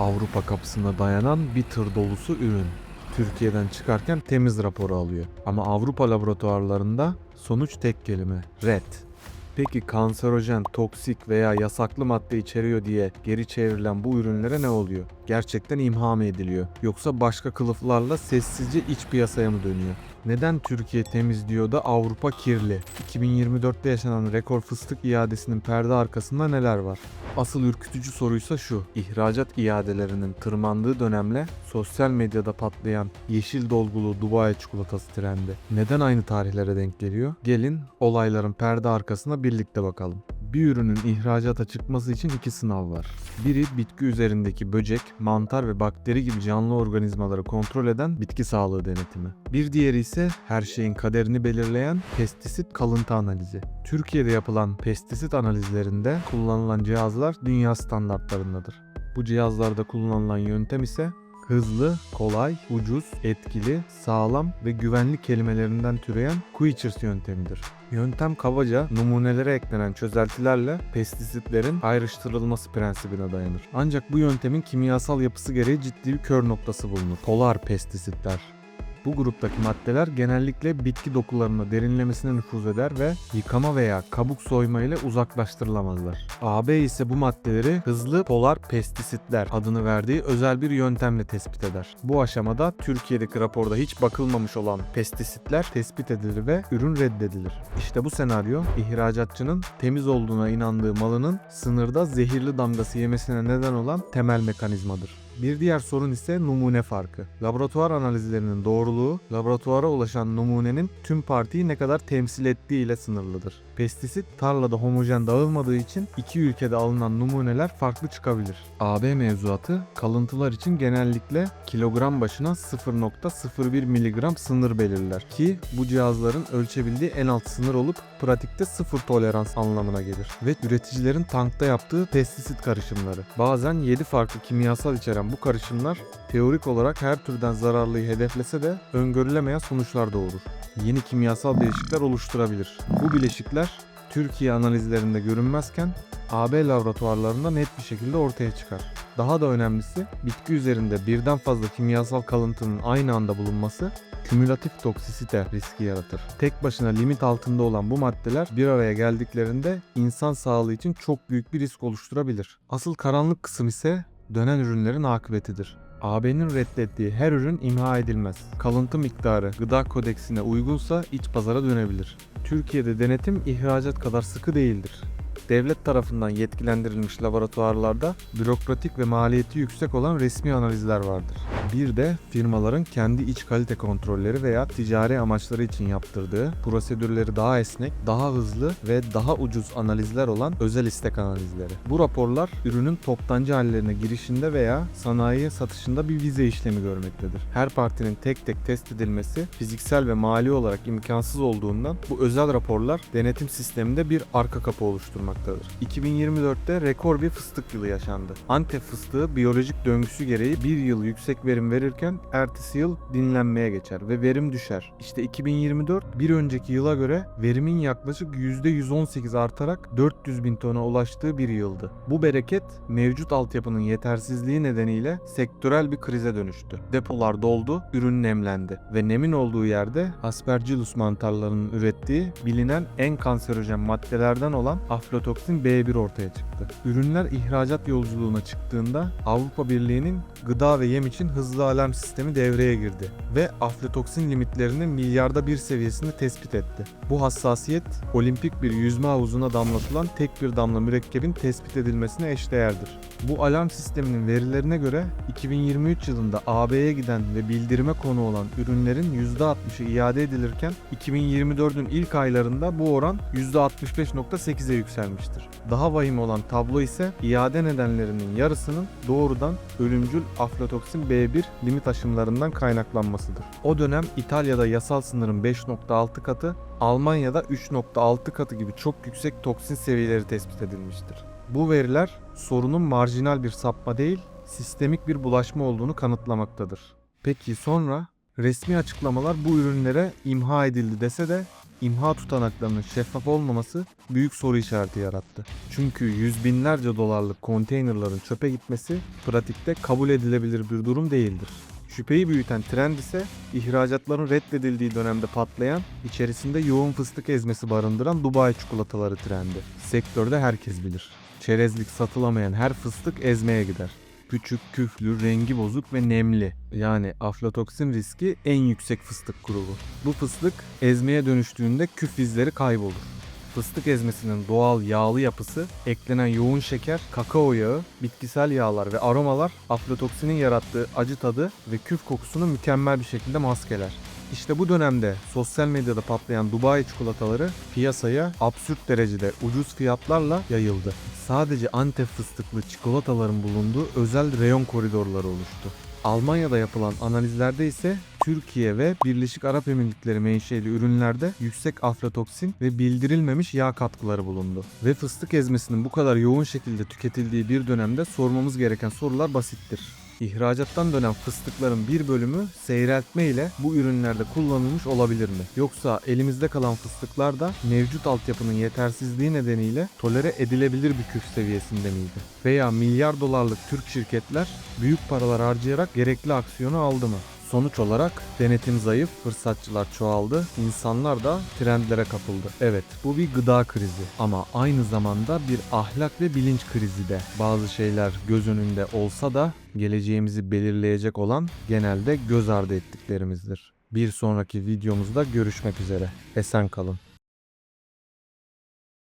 Avrupa kapısına dayanan bir tır dolusu ürün. Türkiye'den çıkarken temiz raporu alıyor. Ama Avrupa laboratuvarlarında sonuç tek kelime. Red. Peki kanserojen, toksik veya yasaklı madde içeriyor diye geri çevrilen bu ürünlere ne oluyor? Gerçekten imha mı ediliyor? Yoksa başka kılıflarla sessizce iç piyasaya mı dönüyor? Neden Türkiye temiz diyor da Avrupa kirli? 2024'te yaşanan rekor fıstık iadesinin perde arkasında neler var? Asıl ürkütücü soruysa şu. İhracat iadelerinin tırmandığı dönemle sosyal medyada patlayan yeşil dolgulu Dubai çikolatası trendi neden aynı tarihlere denk geliyor? Gelin olayların perde arkasına birlikte bakalım. Bir ürünün ihracata çıkması için iki sınav var. Biri bitki üzerindeki böcek, mantar ve bakteri gibi canlı organizmaları kontrol eden bitki sağlığı denetimi. Bir diğeri ise her şeyin kaderini belirleyen pestisit kalıntı analizi. Türkiye'de yapılan pestisit analizlerinde kullanılan cihazlar dünya standartlarındadır. Bu cihazlarda kullanılan yöntem ise hızlı, kolay, ucuz, etkili, sağlam ve güvenli kelimelerinden türeyen Quechers yöntemidir. Yöntem kabaca numunelere eklenen çözeltilerle pestisitlerin ayrıştırılması prensibine dayanır. Ancak bu yöntemin kimyasal yapısı gereği ciddi bir kör noktası bulunur. Polar pestisitler. Bu gruptaki maddeler genellikle bitki dokularına derinlemesine nüfuz eder ve yıkama veya kabuk soyma ile uzaklaştırılamazlar. AB ise bu maddeleri hızlı polar pestisitler adını verdiği özel bir yöntemle tespit eder. Bu aşamada Türkiye'deki raporda hiç bakılmamış olan pestisitler tespit edilir ve ürün reddedilir. İşte bu senaryo ihracatçının temiz olduğuna inandığı malının sınırda zehirli damgası yemesine neden olan temel mekanizmadır. Bir diğer sorun ise numune farkı. Laboratuvar analizlerinin doğruluğu, laboratuvara ulaşan numunenin tüm partiyi ne kadar temsil ettiği ile sınırlıdır. Pestisit tarlada homojen dağılmadığı için iki ülkede alınan numuneler farklı çıkabilir. AB mevzuatı kalıntılar için genellikle kilogram başına 0.01 mg sınır belirler ki bu cihazların ölçebildiği en alt sınır olup pratikte sıfır tolerans anlamına gelir ve üreticilerin tankta yaptığı pestisit karışımları. Bazen 7 farklı kimyasal içeren bu karışımlar teorik olarak her türden zararlıyı hedeflese de öngörülemeyen sonuçlar doğurur. Yeni kimyasal bileşikler oluşturabilir. Bu bileşikler Türkiye analizlerinde görünmezken AB laboratuvarlarında net bir şekilde ortaya çıkar. Daha da önemlisi bitki üzerinde birden fazla kimyasal kalıntının aynı anda bulunması kümülatif toksisite riski yaratır. Tek başına limit altında olan bu maddeler bir araya geldiklerinde insan sağlığı için çok büyük bir risk oluşturabilir. Asıl karanlık kısım ise dönen ürünlerin akıbetidir. AB'nin reddettiği her ürün imha edilmez. Kalıntı miktarı gıda kodeksine uygunsa iç pazara dönebilir. Türkiye'de denetim ihracat kadar sıkı değildir. Devlet tarafından yetkilendirilmiş laboratuvarlarda bürokratik ve maliyeti yüksek olan resmi analizler vardır. Bir de firmaların kendi iç kalite kontrolleri veya ticari amaçları için yaptırdığı, prosedürleri daha esnek, daha hızlı ve daha ucuz analizler olan özel istek analizleri. Bu raporlar ürünün toptancı hallerine girişinde veya sanayiye satışında bir vize işlemi görmektedir. Her partinin tek tek test edilmesi fiziksel ve mali olarak imkansız olduğundan bu özel raporlar denetim sisteminde bir arka kapı oluşturmaktadır. 2024'te rekor bir fıstık yılı yaşandı. Antep fıstığı biyolojik döngüsü gereği bir yıl yüksek verim verirken ertesi yıl dinlenmeye geçer ve verim düşer. İşte 2024 bir önceki yıla göre verimin yaklaşık %118 artarak 400 bin tona ulaştığı bir yıldı. Bu bereket mevcut altyapının yetersizliği nedeniyle sektörel bir krize dönüştü. Depolar doldu, ürün nemlendi ve nemin olduğu yerde Aspergillus mantarlarının ürettiği bilinen en kanserojen maddelerden olan aflatoksin B1 ortaya çıktı. Ürünler ihracat yolculuğuna çıktığında Avrupa Birliği'nin gıda ve yem için hızlı alarm sistemi devreye girdi ve aflatoksin limitlerini milyarda bir seviyesinde tespit etti. Bu hassasiyet olimpik bir yüzme havuzuna damlatılan tek bir damla mürekkebin tespit edilmesine eşdeğerdir. Bu alarm sisteminin verilerine göre 2023 yılında AB'ye giden ve bildirime konu olan ürünlerin %60'ı iade edilirken 2024'ün ilk aylarında bu oran %65.8'e yükselmiştir. Daha vahim olan tablo ise iade nedenlerinin yarısının doğrudan ölümcül aflatoksin B1 limit aşımlarından kaynaklanmasıdır. O dönem İtalya'da yasal sınırın 5.6 katı, Almanya'da 3.6 katı gibi çok yüksek toksin seviyeleri tespit edilmiştir. Bu veriler sorunun marjinal bir sapma değil, sistemik bir bulaşma olduğunu kanıtlamaktadır. Peki sonra resmi açıklamalar bu ürünlere imha edildi dese de imha tutanaklarının şeffaf olmaması büyük soru işareti yarattı. Çünkü yüz binlerce dolarlık konteynerların çöpe gitmesi pratikte kabul edilebilir bir durum değildir. Şüpheyi büyüten trend ise ihracatların reddedildiği dönemde patlayan, içerisinde yoğun fıstık ezmesi barındıran Dubai çikolataları trendi. Sektörde herkes bilir. Çerezlik satılamayan her fıstık ezmeye gider. Küçük, küflü, rengi bozuk ve nemli. Yani aflatoksin riski en yüksek fıstık grubu. Bu fıstık ezmeye dönüştüğünde küf izleri kaybolur. Fıstık ezmesinin doğal yağlı yapısı, eklenen yoğun şeker, kakao yağı, bitkisel yağlar ve aromalar aflatoksinin yarattığı acı tadı ve küf kokusunu mükemmel bir şekilde maskeler. İşte bu dönemde sosyal medyada patlayan Dubai çikolataları piyasaya absürt derecede ucuz fiyatlarla yayıldı. Sadece Antep fıstıklı çikolataların bulunduğu özel reyon koridorları oluştu. Almanya'da yapılan analizlerde ise Türkiye ve Birleşik Arap Emirlikleri menşeli ürünlerde yüksek aflatoksin ve bildirilmemiş yağ katkıları bulundu. Ve fıstık ezmesinin bu kadar yoğun şekilde tüketildiği bir dönemde sormamız gereken sorular basittir. İhracattan dönen fıstıkların bir bölümü seyreltme ile bu ürünlerde kullanılmış olabilir mi? Yoksa elimizde kalan fıstıklar da mevcut altyapının yetersizliği nedeniyle tolere edilebilir bir küf seviyesinde miydi? Veya milyar dolarlık Türk şirketler büyük paralar harcayarak gerekli aksiyonu aldı mı? Sonuç olarak denetim zayıf, fırsatçılar çoğaldı, insanlar da trendlere kapıldı. Evet, bu bir gıda krizi ama aynı zamanda bir ahlak ve bilinç krizi de. Bazı şeyler göz önünde olsa da geleceğimizi belirleyecek olan genelde göz ardı ettiklerimizdir. Bir sonraki videomuzda görüşmek üzere. Esen kalın.